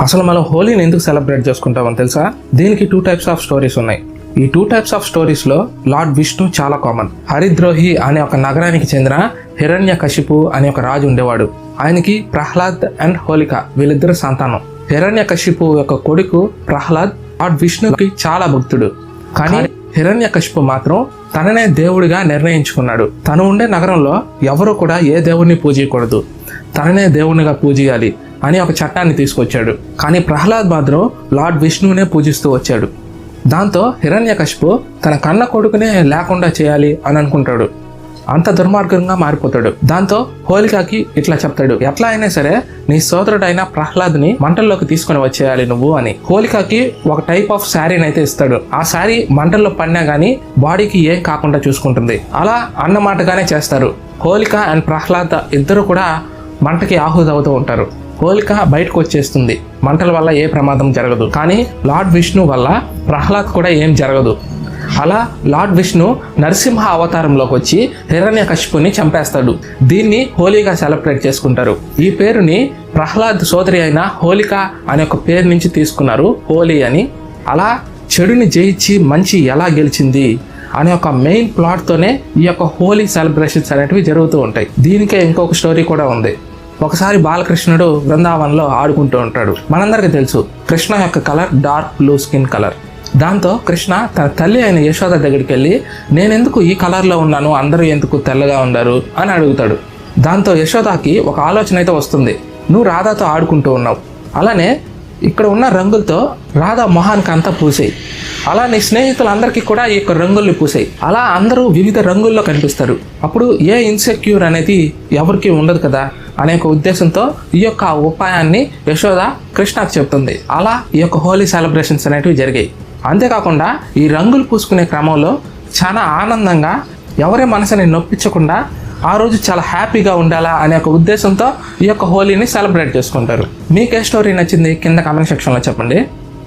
అసలు మనం హోలీని ఎందుకు సెలబ్రేట్ చేసుకుంటామని తెలుసా? దీనికి టూ టైప్స్ ఆఫ్ స్టోరీస్ ఉన్నాయి. ఈ టూ టైప్స్ ఆఫ్ స్టోరీస్లో లార్డ్ విష్ణు చాలా కామన్ హరిద్రోహి అనే ఒక నగరానికి చెందిన హిరణ్య కశిపు అనే ఒక రాజు ఉండేవాడు. ఆయనకి ప్రహ్లాద్ అండ్ హోలిక వీళ్ళిద్దరు సంతానం. హిరణ్య కశిపు యొక్క కొడుకు ప్రహ్లాద్ లార్డ్ విష్ణుకి చాలా భక్తుడు. కానీ హిరణ్య కశిపు మాత్రం తననే దేవుడిగా నిర్ణయించుకున్నాడు. తను ఉండే నగరంలో ఎవరు కూడా ఏ దేవుడిని పూజయకూడదు. తననే దేవునిగా పూజియాలి. అని ఒక చట్టాన్ని తీసుకొచ్చాడు. కానీ ప్రహ్లాద్ మాత్రం లార్డ్ విష్ణువునే పూజిస్తూ వచ్చాడు. దాంతో హిరణ్యకశిపు తన కన్న కొడుకునే లేకుండా చేయాలి అని అనుకుంటాడు. అంత దుర్మార్గంగా మారిపోతాడు. దాంతో హోలికాకి ఇట్లా చెప్తాడు ఎట్లా అయినా సరే నీ సోదరుడైన ప్రహ్లాద్ని మంటల్లోకి తీసుకొని వచ్చేయాలి నువ్వు అని. హోలికాకి ఒక టైప్ ఆఫ్ శారీని అయితే ఇస్తాడు. ఆ శారీ మంటల్లో పడినా గానీ బాడీకి ఏం కాకుండా చూసుకుంటుంది. అలా అన్నమాటగానే చేస్తారు. హోలిక అండ్ ప్రహ్లాద్ ఇద్దరు కూడా మంటకి ఆహుతి అవుతూ ఉంటారు. హోలిక బయటకు వచ్చేస్తుంది మంటల వల్ల ఏ ప్రమాదం జరగదు. కానీ లార్డ్ విష్ణు వల్ల ప్రహ్లాద్ కూడా ఏం జరగదు. అలా లార్డ్ విష్ణు నరసింహ అవతారంలోకి వచ్చి హిరణ్యకశిపుని చంపేస్తాడు. దీన్ని హోలీగా సెలబ్రేట్ చేసుకుంటారు. ఈ పేరుని ప్రహ్లాద్ సోదరి అయిన హోలిక అనే ఒక పేరు నుంచి తీసుకున్నారు హోలీ అని. అలా చెడుని జయించి మంచి ఎలా గెలిచింది అనే ఒక మెయిన్ ప్లాట్తోనే ఈ యొక్క హోలీ సెలబ్రేషన్స్ అనేటివి జరుగుతూ ఉంటాయి. దీనికే ఇంకొక స్టోరీ కూడా ఉంది. ఒకసారి బాలకృష్ణుడు బృందావనంలో ఆడుకుంటూ ఉంటాడు. మనందరికీ తెలుసు కృష్ణ యొక్క colour dark blue skin colour. దాంతో కృష్ణ తన తల్లి అయిన యశోద దగ్గరికి వెళ్ళి నేనెందుకు ఈ కలర్లో ఉన్నాను? అందరూ ఎందుకు తెల్లగా ఉన్నారు అని అడుగుతాడు. దాంతో యశోదాకి ఒక ఆలోచన అయితే వస్తుంది. నువ్వు రాధాతో ఆడుకుంటూ ఉన్నావు. అలానే ఇక్కడ ఉన్న రంగులతో రాధా మొహానికి అంతా పూసాయి. అలా నీ స్నేహితులందరికీ కూడా ఈ యొక్క రంగుల్ని పూసాయి. అలా అందరూ వివిధ రంగుల్లో కనిపిస్తారు. అప్పుడు ఏ ఇన్సెక్యూర్ అనేది ఎవరికి ఉండదు కదా? అనే ఒక ఉద్దేశంతో ఈ యొక్క ఉపాయాన్ని యశోద కృష్ణకు చెప్తుంది. అలా ఈ యొక్క హోలీ సెలబ్రేషన్స్ అనేటివి జరిగాయి. అంతేకాకుండా ఈ రంగులు పూసుకునే క్రమంలో చాలా ఆనందంగా ఎవరి మనసుని నొప్పించకుండా ఆ రోజు చాలా హ్యాపీగా ఉండాలా అనే ఒక ఉద్దేశంతో ఈ యొక్క హోలీని సెలబ్రేట్ చేసుకుంటారు. మీకు ఏ స్టోరీ నచ్చింది? కింద కామెంట్ సెక్షన్లో చెప్పండి.